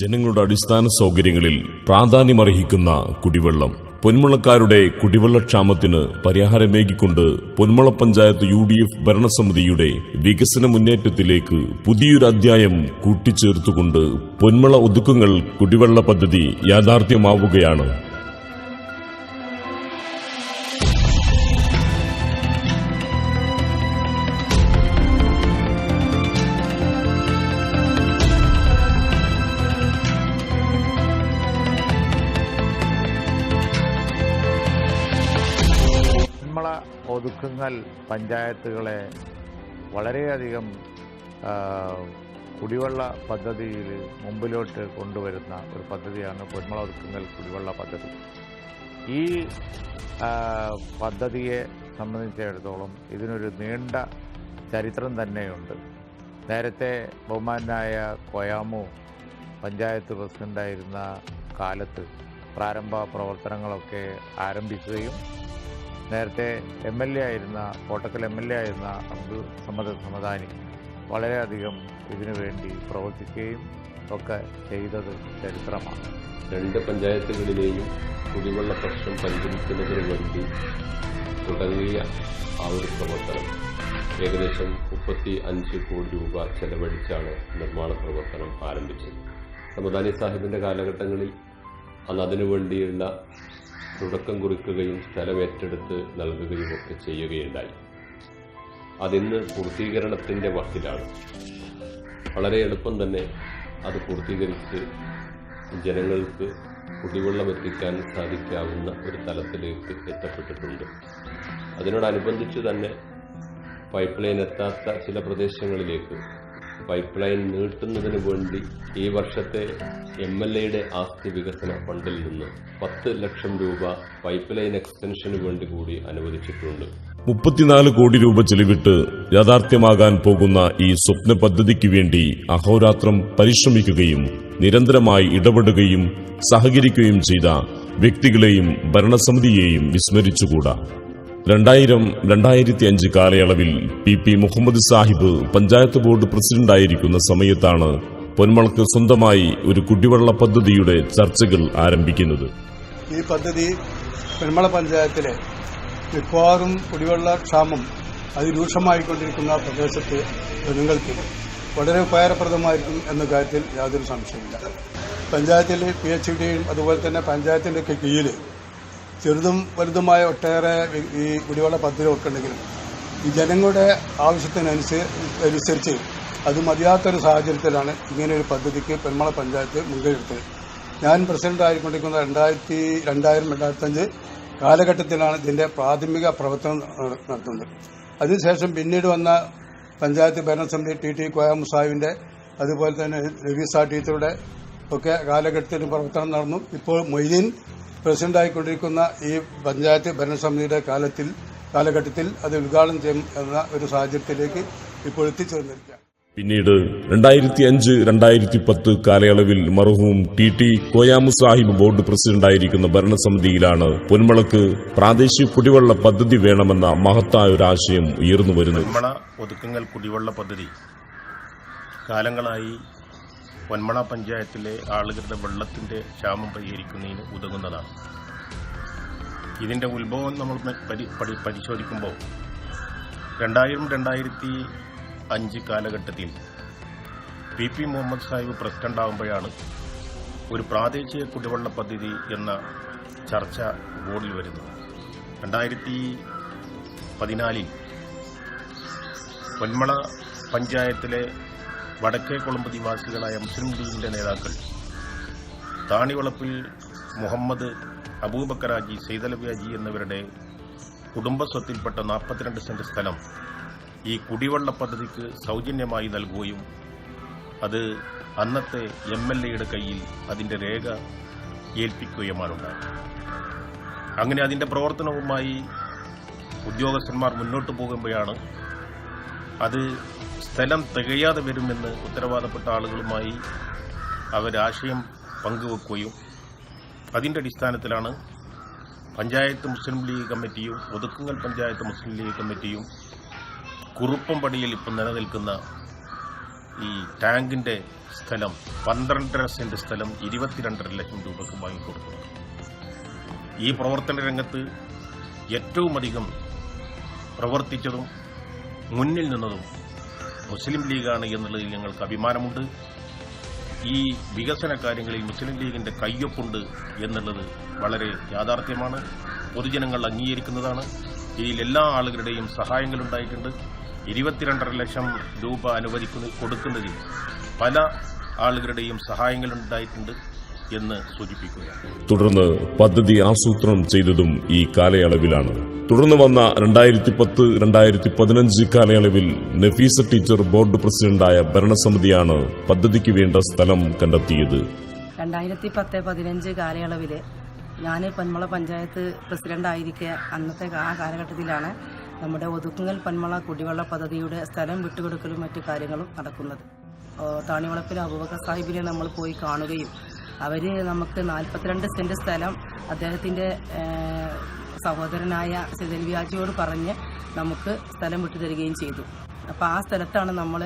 ജനങ്ങളുടെ അടിസ്ഥാന സൗകര്യങ്ങളിൽ പ്രാധാന്യമർഹിക്കുന്ന കുടിവെള്ളം. പൊന്മുളക്കാരുടെ കുടിവെള്ളക്ഷാമത്തിന് പരിഹാരമേകിക്കൊണ്ട് Ponmala panchayat U D F ഭരണസമിതിയുടെ വികസന മുന്നേറ്റത്തിലേക്ക് പുതിയൊരു അധ്യായം കൂട്ടിച്ചേർത്തുകൊണ്ട് പൊന്മുള ഒതുക്കുങ്ങൾ കുടിവെള്ള പദ്ധതി യാഥാർത്ഥ്യമാവുകയാണ്. ഒതുക്കുങ്ങൽ പഞ്ചായത്തുകളെ വളരെയധികം കുടിവെള്ള പദ്ധതിയിൽ മുമ്പിലോട്ട് കൊണ്ടുവരുന്ന ഒരു പദ്ധതിയാണ് പൊന്മള ഒതുക്കുങ്ങൽ കുടിവെള്ള പദ്ധതി. ഈ പദ്ധതിയെ സംബന്ധിച്ചിടത്തോളം ഇതിനൊരു നീണ്ട ചരിത്രം തന്നെയുണ്ട്. നേരത്തെ ബഹുമാനായ കൊയാമു പഞ്ചായത്ത് പ്രസിഡന്റായിരുന്ന കാലത്ത് പ്രാരംഭ പ്രവർത്തനങ്ങളൊക്കെ ആരംഭിക്കുകയും നേരത്തെ എം എൽ എ ആയിരുന്ന കോട്ടക്കൽ എം എൽ എ ആയിരുന്ന അബ്ദുൾ സമദ് സമദാനി വളരെയധികം ഇതിനു വേണ്ടി പ്രവർത്തിക്കുകയും ഒക്കെ ചെയ്തത് ചരിത്രമാണ്. രണ്ട് പഞ്ചായത്തുകളിലെയും കുടിവെള്ള പ്രശ്നം പരിഹരിക്കുന്നതിന് വേണ്ടി തുടങ്ങിയ ആ ഒരു പ്രവർത്തനം. ഏകദേശം മുപ്പത്തി അഞ്ച് കോടി രൂപ ചെലവഴിച്ചാണ് നിർമ്മാണ പ്രവർത്തനം ആരംഭിച്ചത്. സമദാനി സാഹിബിന്റെ കാലഘട്ടങ്ങളിൽ അന്ന് അതിനു വേണ്ടിയുള്ള തുടക്കം കുറിക്കുകയും സ്ഥലം ഏറ്റെടുത്ത് നൽകുകയും ഒക്കെ ചെയ്യുകയുണ്ടായി. അതിന്ന് പൂർത്തീകരണത്തിന്റെ വക്കിലാണ്. വളരെ എളുപ്പം തന്നെ അത് പൂർത്തീകരിച്ച് ജനങ്ങൾക്ക് കുടിവെള്ളം എത്തിക്കാൻ സാധിക്കാവുന്ന ഒരു തലത്തിലേക്ക് എത്തപ്പെട്ടിട്ടുണ്ട്. അതിനോടനുബന്ധിച്ച് തന്നെ പൈപ്പ് ലൈൻ എത്താത്ത ചില പ്രദേശങ്ങളിലേക്ക് പൈപ്പ് ലൈൻ നീട്ടുന്നതിന് വേണ്ടി ഈ വർഷത്തെ എം എൽ എയുടെ ആസ്തി വികസന ഫണ്ടിൽ നിന്ന് പത്ത് ലക്ഷം രൂപ പൈപ്പ് ലൈൻ എക്സ്റ്റൻഷന് വേണ്ടി കൂടി അനുവദിച്ചിട്ടുണ്ട്. മുപ്പത്തിനാല് കോടി രൂപ ചെലവിട്ട് യാഥാർത്ഥ്യമാകാൻ പോകുന്ന ഈ സ്വപ്ന പദ്ധതിക്ക് വേണ്ടി അഹോരാത്രം പരിശ്രമിക്കുകയും നിരന്തരമായി ഇടപെടുകയും സഹകരിക്കുകയും ചെയ്ത വ്യക്തികളെയും ഭരണസമിതിയെയും വിസ്മരിച്ചുകൂടാ. രണ്ടായിരം രണ്ടായിരത്തി അഞ്ച് കാലയളവിൽ P P Muhammad Sahib panchayat board പ്രസിഡന്റായിരിക്കുന്ന സമയത്താണ് പൊന്മളക്ക് സ്വന്തമായി ഒരു കുടിവെള്ള പദ്ധതിയുടെ ചർച്ചകൾ ആരംഭിക്കുന്നത്. ഈ പദ്ധതി പെരുമള പഞ്ചായത്തിലെ മിക്കവാറും കുടിവെള്ള ക്ഷാമം അതിരൂക്ഷമായിക്കൊണ്ടിരിക്കുന്ന പ്രദേശത്ത് ജനങ്ങൾക്ക് വളരെ ഉപകാരപ്രദമായിരിക്കും എന്ന കാര്യത്തിൽ യാതൊരു സംശയമില്ല പഞ്ചായത്തിലെ പി എച്ച് ഡിയും അതുപോലെ തന്നെ പഞ്ചായത്തിന്റെ കീഴിൽ ചെറുതും വലുതുമായ ഒട്ടേറെ ഈ കുടിവെള്ള പദ്ധതികളൊക്കെ ഉണ്ടെങ്കിലും ഈ ജനങ്ങളുടെ ആവശ്യത്തിനനുസരിച്ച് അത് മതിയാത്തൊരു സാഹചര്യത്തിലാണ് ഇങ്ങനെ ഒരു പദ്ധതിക്ക് പെരുമള പഞ്ചായത്ത് മുൻകൈയെടുത്തത്. ഞാൻ പ്രസിഡന്റ് ആയിക്കൊണ്ടിരിക്കുന്ന രണ്ടായിരത്തി രണ്ടായിരം രണ്ടായിരത്തഞ്ച് കാലഘട്ടത്തിലാണ് ഇതിന്റെ പ്രാഥമിക പ്രവർത്തനം നട- നടത്തുന്നത്. അതിനുശേഷം പിന്നീട് വന്ന പഞ്ചായത്ത് ഭരണസമിതി ടി ടി കോയാമു സാഹിബിന്റെ അതുപോലെ തന്നെ രവീസ ടീച്ചറുടെ ഒക്കെ കാലഘട്ടത്തിൽ പ്രവർത്തനം നടന്നു. ഇപ്പോൾ മൊയ്തീൻ പ്രസിഡന്റ് ആയിക്കൊണ്ടിരിക്കുന്ന ഈ പഞ്ചായത്ത് ഭരണസമിതിയുടെ കാലത്തിൽ കാലഘട്ടത്തിൽ അത് ഉദ്ഘാടനം ചെയ്യും എന്ന ഒരു സാഹചര്യത്തിലേക്ക് ഇപ്പോൾ എത്തിച്ചേർന്നിരിക്കുകയാണ്. പിന്നീട് രണ്ടായിരത്തി അഞ്ച് രണ്ടായിരത്തി പത്ത് കാലയളവിൽ മർഹൂം T T Koyamu Sahib board പ്രസിഡന്റായിരിക്കുന്ന ഭരണസമിതിയിലാണ് പൊന്മളക്ക് പ്രാദേശിക കുടിവെള്ള പദ്ധതി വേണമെന്ന മഹത്തായ ഒരു ആശയം ഉയർന്നു വരുന്നത് പൊന്മള ഒതുക്കുങ്ങൽ കുടിവെള്ള പദ്ധതി കാലങ്ങളായി പൊന്മള പഞ്ചായത്തിലെ ആളുകളുടെ വെള്ളത്തിന്റെ ക്ഷാമം പരിഹരിക്കുന്നതിന് ഉതകുന്നതാണ്. ഇതിന്റെ ഉത്ഭവം നമ്മൾ പരി- പരി- പരിശോധിക്കുമ്പോൾ രണ്ടായിരം രണ്ടായിരത്തി അഞ്ച് കാലഘട്ടത്തിൽ P P Muhammad Sahib president ഒരു പ്രാദേശിക കുടിവെള്ള പദ്ധതി എന്ന ചർച്ച ബോർഡിൽ വരുന്നത്. രണ്ടായിരത്തി പതിനാലിൽ പൊന്മള പഞ്ചായത്തിലെ വടക്കേ കൊളമ്പ് നിവാസികളായ മുസ്ലിം ലീഗിന്റെ നേതാക്കൾ താണിവളപ്പിൽ മുഹമ്മദ് അബൂബക്കറാജി സൈതലവ്യാജി എന്നിവരുടെ കുടുംബസ്വത്തിൽപ്പെട്ട നാൽപ്പത്തിരണ്ട് സെന്റ് സ്ഥലം ഈ കുടിവെള്ള പദ്ധതിക്ക് സൗജന്യമായി നൽകുകയും അത് അന്നത്തെ എം എൽ എയുടെ കയ്യിൽ അതിന്റെ രേഖ ഏൽപ്പിക്കുകയുമാണുണ്ടായത് അങ്ങനെ അതിന്റെ പ്രവർത്തനവുമായി ഉദ്യോഗസ്ഥന്മാർ മുന്നോട്ട് പോകുമ്പോഴാണ് അത് സ്ഥലം തികയാതെ വരുമെന്ന് ഉത്തരവാദപ്പെട്ട ആളുകളുമായി അവരാശയം പങ്കുവെക്കുകയും അതിന്റെ അടിസ്ഥാനത്തിലാണ് പഞ്ചായത്ത് മുസ്ലിം ലീഗ് കമ്മിറ്റിയും ഒതുക്കുങ്ങൽ പഞ്ചായത്ത് മുസ്ലിം ലീഗ് കമ്മിറ്റിയും കുറുപ്പംപടിയിൽ ഇപ്പം നിലനിൽക്കുന്ന ഈ ടാങ്കിന്റെ സ്ഥലം പന്ത്രണ്ടര സെന്റ് സ്ഥലം ഇരുപത്തിരണ്ടര ലക്ഷം രൂപയ്ക്ക് വാങ്ങിക്കൊടുക്കുന്നു. ഈ പ്രവർത്തന രംഗത്ത് ഏറ്റവുമധികം പ്രവർത്തിച്ചതും മുന്നിൽ നിന്നതും മുസ്ലിം ലീഗാണ് എന്നുള്ളതിൽ ഞങ്ങൾക്ക് അഭിമാനമുണ്ട്. ഈ വികസന കാര്യങ്ങളിൽ മുസ്ലിം ലീഗിന്റെ കയ്യൊപ്പുണ്ട് എന്നുള്ളത് വളരെ യാഥാർത്ഥ്യമാണ്. പൊതുജനങ്ങൾ അംഗീകരിക്കുന്നതാണ്. ഇതിൽ എല്ലാ ആളുകളുടെയും സഹായങ്ങൾ ഉണ്ടായിട്ടുണ്ട്. ഇരുപത്തിരണ്ടര ലക്ഷം രൂപ അനുവദിക്കുന്ന കൊടുക്കുന്നതിൽ പല ആളുകളുടെയും സഹായങ്ങൾ ഉണ്ടായിട്ടുണ്ട്. എന്ന് സൂചിപ്പിക്കുകയാണ് തുടർന്ന് പദ്ധതി ആസൂത്രണം ചെയ്തതും ഈ കാലയളവിലാണ്. തുടർന്ന് വന്ന രണ്ടായിരത്തി പത്ത് രണ്ടായിരത്തി പതിനഞ്ച് കാലയളവിൽ നഫീസ ടീച്ചർ ബോർഡ് പ്രസിഡന്റായ ഭരണസമിതിയാണ് പദ്ധതിക്ക് വേണ്ട സ്ഥലം കണ്ടെത്തിയത്. രണ്ടായിരത്തി പത്ത് പതിനഞ്ച് കാലയളവിൽ ഞാൻ പന്മള പഞ്ചായത്ത് പ്രസിഡന്റ് ആയിരിക്കെ അന്നത്തെ ആ കാലഘട്ടത്തിലാണ് നമ്മുടെ ഒതുക്കുങ്ങൽ പന്മള കുടിവെള്ള പദ്ധതിയുടെ സ്ഥലം വിട്ടുകൊടുക്കലും മറ്റു കാര്യങ്ങളും നടക്കുന്നത്. താണിവളപ്പിലെ അബൂബക്കർ സാഹിബിനെ നമ്മൾ പോയി കാണുകയും അവർ നമുക്ക് നാൽപ്പത്തിരണ്ട് സെന്റ് സ്ഥലം അദ്ദേഹത്തിന്റെ സഹോദരനായ സെൽവിയാജിയോട് പറഞ്ഞ് നമുക്ക് സ്ഥലം വിട്ടു തരികയും ചെയ്തു. അപ്പോൾ ആ സ്ഥലത്താണ് നമ്മൾ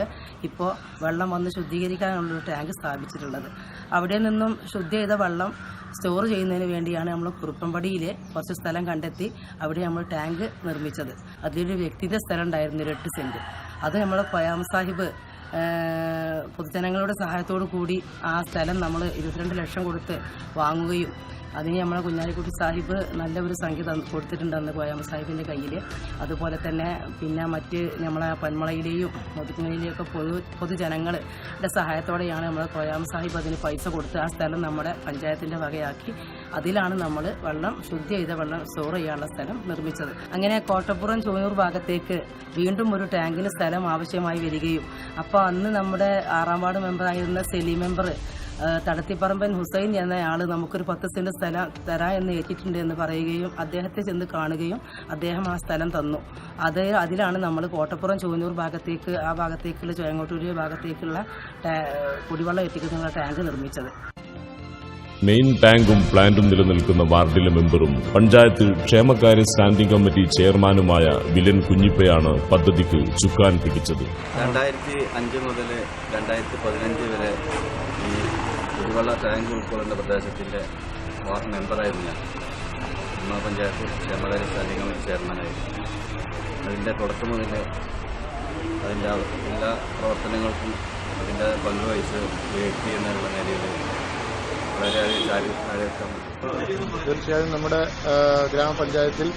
ഇപ്പോൾ വെള്ളം വന്ന് ശുദ്ധീകരിക്കാനുള്ളൊരു ടാങ്ക് സ്ഥാപിച്ചിട്ടുള്ളത്. അവിടെ നിന്നും ശുദ്ധ ചെയ്ത വെള്ളം സ്റ്റോർ ചെയ്യുന്നതിന് വേണ്ടിയാണ് നമ്മൾ കുറുപ്പമ്പടിയിൽ കുറച്ച് സ്ഥലം കണ്ടെത്തി അവിടെ നമ്മൾ ടാങ്ക് നിർമ്മിച്ചത്. അതിലൊരു വ്യക്തിയുടെ സ്ഥലം ഉണ്ടായിരുന്നു ഒരു എട്ട് സെന്റ് അത് നമ്മൾ കൊയാം സാഹിബ് പൊതുജനങ്ങളുടെ സഹായത്തോടു കൂടി ആ സ്ഥലം നമ്മൾ ഇരുപത്തിരണ്ട് ലക്ഷം കൊടുത്ത് വാങ്ങുകയും അതിന് നമ്മളെ കുഞ്ഞാലിക്കുട്ടി സാഹിബ് നല്ലൊരു തന്ന് കൊടുത്തിട്ടുണ്ട് അന്ന് കോയാമ സാഹിബിന്റെ കയ്യിൽ അതുപോലെ തന്നെ പിന്നെ മറ്റ് നമ്മളെ പന്മളയിലെയും മുതുക്കുങ്ങളിലെയൊക്കെ പൊതു പൊതുജനങ്ങളുടെ സഹായത്തോടെയാണ് നമ്മൾ കോയാമ സാഹിബ് അതിന് പൈസ കൊടുത്ത് ആ സ്ഥലം നമ്മുടെ പഞ്ചായത്തിന്റെ വകയാക്കി അതിലാണ് നമ്മൾ വെള്ളം ശുദ്ധി ചെയ്ത വെള്ളം സ്റ്റോർ ചെയ്യാനുള്ള സ്ഥലം നിർമ്മിച്ചത്. അങ്ങനെ കോട്ടപ്പുറം ചൂനൂർ ഭാഗത്തേക്ക് വീണ്ടും ഒരു ടാങ്കിന് സ്ഥലം ആവശ്യമായി വരികയും അപ്പോൾ അന്ന് നമ്മുടെ ആറാം വാർഡ് മെമ്പറായിരുന്ന സെലി മെമ്പർ തടത്തിപ്പറമ്പൻ ഹുസൈൻ എന്നയാൾ നമുക്കൊരു പത്ത് സെന്റ് സ്ഥലം തരാ എന്ന് ഏറ്റിട്ടുണ്ട് എന്ന് പറയുകയും അദ്ദേഹത്തെ ചെന്ന് കാണുകയും അദ്ദേഹം ആ സ്ഥലം തന്നു. അത് അതിലാണ് നമ്മൾ കോട്ടപ്പുറം ചൂഞ്ഞൂർ ഭാഗത്തേക്ക് ആ ഭാഗത്തേക്കുള്ള ചോയങ്ങോട്ടൂരി ഭാഗത്തേക്കുള്ള കുടിവെള്ളം എത്തിക്കുന്ന ടാങ്ക് നിർമ്മിച്ചത്. മെയിൻ ടാങ്കും പ്ലാന്റും നിലനിൽക്കുന്ന വാർഡിലെ മെമ്പറും പഞ്ചായത്ത് ക്ഷേമകാര്യ സ്റ്റാൻഡിംഗ് കമ്മിറ്റി ചെയർമാനുമായ വിലൻ കുഞ്ഞിപ്പയാണ് പദ്ധതിക്ക് ചുക്കാൻ പിടിച്ചത്. രണ്ടായിരത്തി അഞ്ച് മുതൽ രണ്ടായിരത്തി പതിനഞ്ച് വരെ കുടിവെള്ള ടാങ്ക് ഉൾക്കൊള്ളുന്ന പ്രദേശത്തിന്റെ വാർഡ് മെമ്പറായിരുന്നു ഞാൻ. ഉമ്മ പഞ്ചായത്ത് ക്ഷേമകാര്യ സ്റ്റാൻഡിംഗ് കമ്മിറ്റി ചെയർമാനായിരുന്നു. അതിന്റെ തുടക്കം മുതൽ അതിന്റെ എല്ലാ പ്രവർത്തനങ്ങൾക്കും അതിന്റെ പങ്കുവഹിച്ച് വേട്ടി എന്നുള്ള നിലയിൽ തീർച്ചയായും നമ്മുടെ ഗ്രാമപഞ്ചായത്തിൽ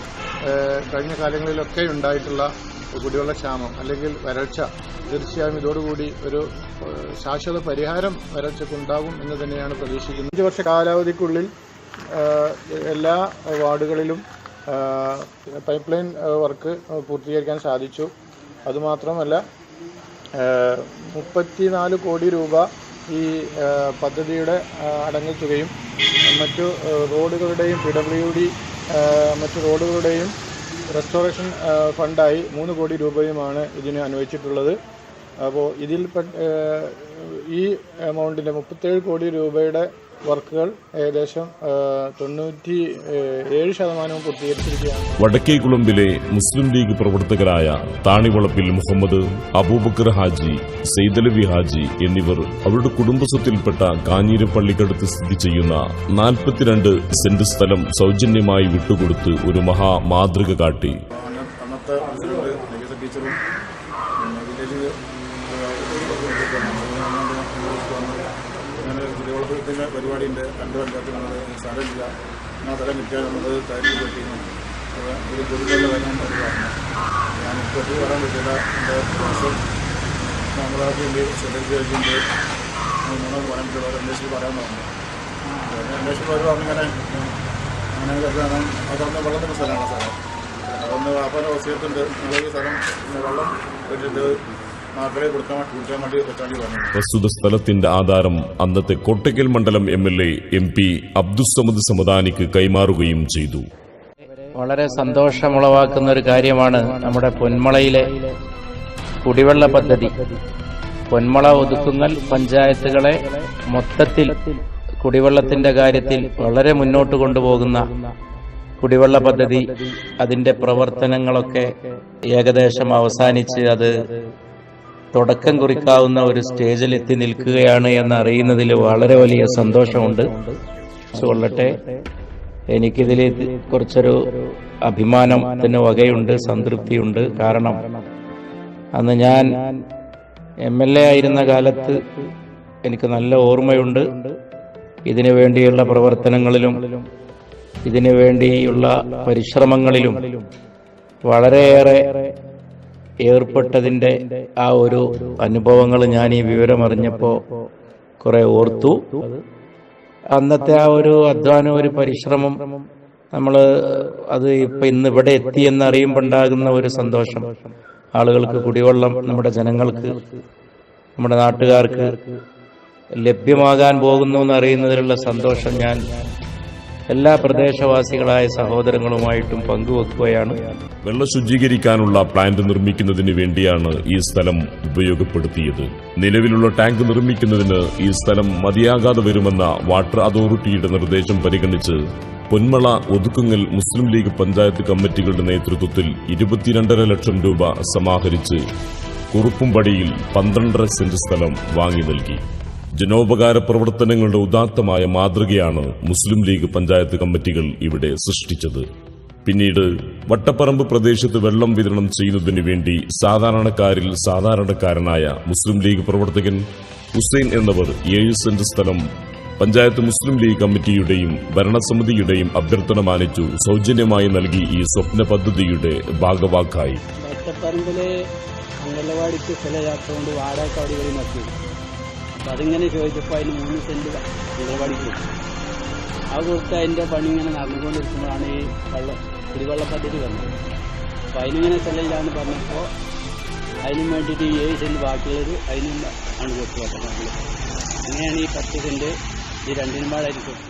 കഴിഞ്ഞ കാലങ്ങളിലൊക്കെ ഉണ്ടായിട്ടുള്ള കുടിവെള്ള ക്ഷാമം അല്ലെങ്കിൽ വരൾച്ച തീർച്ചയായും ഇതോടുകൂടി ഒരു ശാശ്വത പരിഹാരം വരൾച്ചക്കുണ്ടാകും എന്ന് തന്നെയാണ് പ്രതീക്ഷിക്കുന്നത്. അഞ്ച് വർഷ കാലാവധിക്കുള്ളിൽ എല്ലാ വാർഡുകളിലും പൈപ്പ് ലൈൻ വർക്ക് പൂർത്തീകരിക്കാൻ സാധിച്ചു. അതുമാത്രമല്ല മുപ്പത്തിനാല് കോടി രൂപ ഈ പദ്ധതിയുടെ അടങ്ങിത്തുകയും മറ്റു റോഡുകളുടെയും പി ഡബ്ല്യു ഡി മറ്റു റോഡുകളുടെയും റെസ്റ്റോറേഷൻ ഫണ്ടായി മൂന്ന് കോടി രൂപയുമാണ് ഇതിന് അനുവദിച്ചിട്ടുള്ളത് അപ്പോൾ ഇതിൽ ഈ എമൗണ്ടിന്റെ മുപ്പത്തേഴ് കോടി രൂപയുടെ വർക്കുകൾ ഏകദേശം തൊണ്ണൂറ്റി ഏഴ് ശതമാനവും പൂർത്തീകരിച്ചിരിക്കുകയാണ്. വടക്കേക്കുളമ്പിലെ മുസ്ലിം ലീഗ് പ്രവർത്തകരായ താണിവളപ്പിൽ മുഹമ്മദ് അബൂബക്കർ ഹാജി സെയ്തലവി ഹാജി എന്നിവർ അവരുടെ കുടുംബസ്വത്തിൽപ്പെട്ട കാഞ്ഞീരപ്പള്ളിക്കടുത്ത് സ്ഥിതി ചെയ്യുന്ന നാൽപ്പത്തിരണ്ട് സെന്റ് സ്ഥലം സൗജന്യമായി വിട്ടുകൊടുത്ത് ഒരു മഹാ മാതൃക കാട്ടി അന്ന- അന്നത്തെ പ്രസിഡന്റ് നഗീസ ടീച്ചറും പിന്നെ വില്ലേജ് അങ്ങനെ കുടിവെള്ളത്തിന്റെ പരിപാടിയുണ്ട്. രണ്ട് പഞ്ചായത്ത് നമ്മൾ സ്ഥലമില്ല ആ സ്ഥലം വിൽക്കാൻ നമ്മൾ തയ്യാറി പറ്റിയിരുന്നു അപ്പോൾ ഒരു കുടിവെള്ള വരാൻ പറഞ്ഞു ഞാൻ ഇപ്പോൾ വരാൻ പറ്റില്ല. എന്റെ ദിവസം നമ്മളാക്കിന്റെ സെക്രട്ടറിയാക്കിന്റെ നമ്മളെ പറയാൻ പറ്റുള്ള അന്വേഷിച്ച് പറയാൻ പറഞ്ഞു. അന്വേഷിച്ച് അവർ അങ്ങനെ അങ്ങനെ കരുതാനും അതൊന്ന് വെള്ളത്തിന്റെ സ്ഥലമാണ് സ്ഥലം അതൊന്ന് വാപ്പാന്റെ വസ്തുണ്ട് നിങ്ങൾ ഈ സ്ഥലം വെള്ളം വെച്ചിട്ട് പ്രസ്തുത സ്ഥലത്തിന്റെ ആധാരം അന്നത്തെ കോട്ടയ്ക്കൽ മണ്ഡലം M L A M P Abdussamad സമദാനിക്ക് കൈമാറുകയും ചെയ്തു. വളരെ സന്തോഷമുളവാക്കുന്ന ഒരു കാര്യമാണ് നമ്മുടെ പൊന്മളയിലെ കുടിവെള്ള പദ്ധതി. പൊന്മള ഒതുക്കുങ്ങൽ പഞ്ചായത്തുകളെ മൊത്തത്തിൽ കുടിവെള്ളത്തിന്റെ കാര്യത്തിൽ വളരെ മുന്നോട്ട് കൊണ്ടുപോകുന്ന കുടിവെള്ള പദ്ധതി. അതിന്റെ പ്രവർത്തനങ്ങളൊക്കെ ഏകദേശം അവസാനിച്ച് അത് തുടക്കം കുറിക്കാവുന്ന ഒരു സ്റ്റേജിൽ എത്തി നിൽക്കുകയാണ് എന്ന് അറിയുന്നതിൽ വളരെ വലിയ സന്തോഷമുണ്ട്. കൊള്ളട്ടെ. എനിക്കിതിൽ കുറച്ചൊരു അഭിമാനത്തിന് വകയുണ്ട് സംതൃപ്തിയുണ്ട്. കാരണം അന്ന് ഞാൻ എം എൽ എ ആയിരുന്ന കാലത്ത് എനിക്ക് നല്ല ഓർമ്മയുണ്ട്. ഇതിനു വേണ്ടിയുള്ള പ്രവർത്തനങ്ങളിലും ഇതിനു വേണ്ടിയുള്ള പരിശ്രമങ്ങളിലും വളരെയേറെ ഏർപ്പെട്ടതിന്റെ ആ ഒരു അനുഭവങ്ങൾ ഞാൻ ഈ വിവരം അറിഞ്ഞപ്പോൾ കുറെ ഓർത്തു. അന്നത്തെ ആ ഒരു അധ്വാനം ഒരു പരിശ്രമം നമ്മൾ അത് ഇപ്പൊ ഇന്ന് ഇവിടെ എത്തി എന്നറിയുമ്പോൾ ഉണ്ടാകുന്ന ഒരു സന്തോഷം. ആളുകൾക്ക് കുടിവെള്ളം നമ്മുടെ ജനങ്ങൾക്ക് നമ്മുടെ നാട്ടുകാർക്ക് ലഭ്യമാകാൻ പോകുന്നു എന്നറിയുന്നതിലുള്ള സന്തോഷം ഞാൻ എല്ലാ പ്രദേശവാസികളായ സഹോദരങ്ങളുമായിട്ടും പങ്കുവെക്കുകയാണ്. വെള്ള ശുചീകരിക്കാനുള്ള പ്ലാന്റ് നിർമ്മിക്കുന്നതിന് വേണ്ടിയാണ് ഈ സ്ഥലം ഉപയോഗപ്പെടുത്തിയത്. നിലവിലുള്ള ടാങ്ക് നിർമ്മിക്കുന്നതിന് ഈ സ്ഥലം മതിയാകാതെ വരുമെന്ന വാട്ടർ അതോറിറ്റിയുടെ നിർദ്ദേശം പരിഗണിച്ച് പൊന്മള ഒതുക്കുങ്ങൽ മുസ്ലിം ലീഗ് പഞ്ചായത്ത് കമ്മിറ്റികളുടെ നേതൃത്വത്തിൽ ഇരുപത്തിരണ്ടര ലക്ഷം രൂപ സമാഹരിച്ച് കുറുപ്പുംപടിയിൽ പന്ത്രണ്ടര സെന്റ് സ്ഥലം വാങ്ങി നൽകി. ജനോപകാര പ്രവർത്തനങ്ങളുടെ ഉദാത്തമായ മാതൃകയാണ് മുസ്ലിം ലീഗ് പഞ്ചായത്ത് കമ്മിറ്റികൾ ഇവിടെ സൃഷ്ടിച്ചത്. പിന്നീട് വട്ടപ്പറമ്പ് പ്രദേശത്ത് വെള്ളം വിതരണം ചെയ്യുന്നതിനു വേണ്ടി സാധാരണക്കാരിൽ സാധാരണക്കാരനായ മുസ്ലിം ലീഗ് പ്രവർത്തകൻ ഹുസൈൻ എന്നവർ ഏഴ് സെന്റ് സ്ഥലം പഞ്ചായത്ത് മുസ്ലിം ലീഗ് കമ്മിറ്റിയുടെയും ഭരണസമിതിയുടെയും അഭ്യർത്ഥന മാനിച്ചു സൗജന്യമായി നൽകി ഈ സ്വപ്ന പദ്ധതിയുടെ ഭാഗവാക്കായി. വട്ടപ്പറമ്പിലെ അംഗനവാടിക്ക് വാടക അവിടെ ഇവിടെ നോക്കി അപ്പം അതിങ്ങനെ ചോദിച്ചപ്പോൾ അതിന് മൂന്ന് സെന്റ് നിങ്ങൾ കൊടുത്തു ആ കൊടുത്ത് അതിന്റെ പണി ഇങ്ങനെ നടന്നുകൊണ്ടിരിക്കുമ്പോഴാണ് ഈ വെള്ളം കുടിവെള്ള പദ്ധതി വന്നത്. അപ്പം അതിനിങ്ങനെ സ്ഥലമില്ലാന്ന് പറഞ്ഞപ്പോൾ അതിനും വേണ്ടിയിട്ട് ഈ ഏഴ് സെന്റ് ബാക്കിയുള്ളത് അതിനും ആണ് കൊടുത്തു അങ്ങനെയാണ് ഈ പത്ത് സെന്റ് ഈ രണ്ടിനും കൊടുത്തത്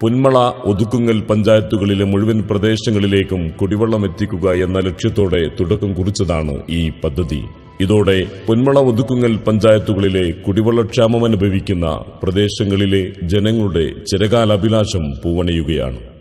പൊന്മള ഒതുക്കുങ്ങൽ പഞ്ചായത്തുകളിലെ മുഴുവൻ പ്രദേശങ്ങളിലേക്കും കുടിവെള്ളം എത്തിക്കുക എന്ന ലക്ഷ്യത്തോടെ തുടക്കം കുറിച്ചതാണ് ഈ പദ്ധതി. ഇതോടെ പൊന്മള ഒതുക്കുങ്ങൽ പഞ്ചായത്തുകളിലെ കുടിവെള്ളക്ഷാമം അനുഭവിക്കുന്ന പ്രദേശങ്ങളിലെ ജനങ്ങളുടെ ചിരകാല അഭിലാഷം പൂവണിയുകയാണ്.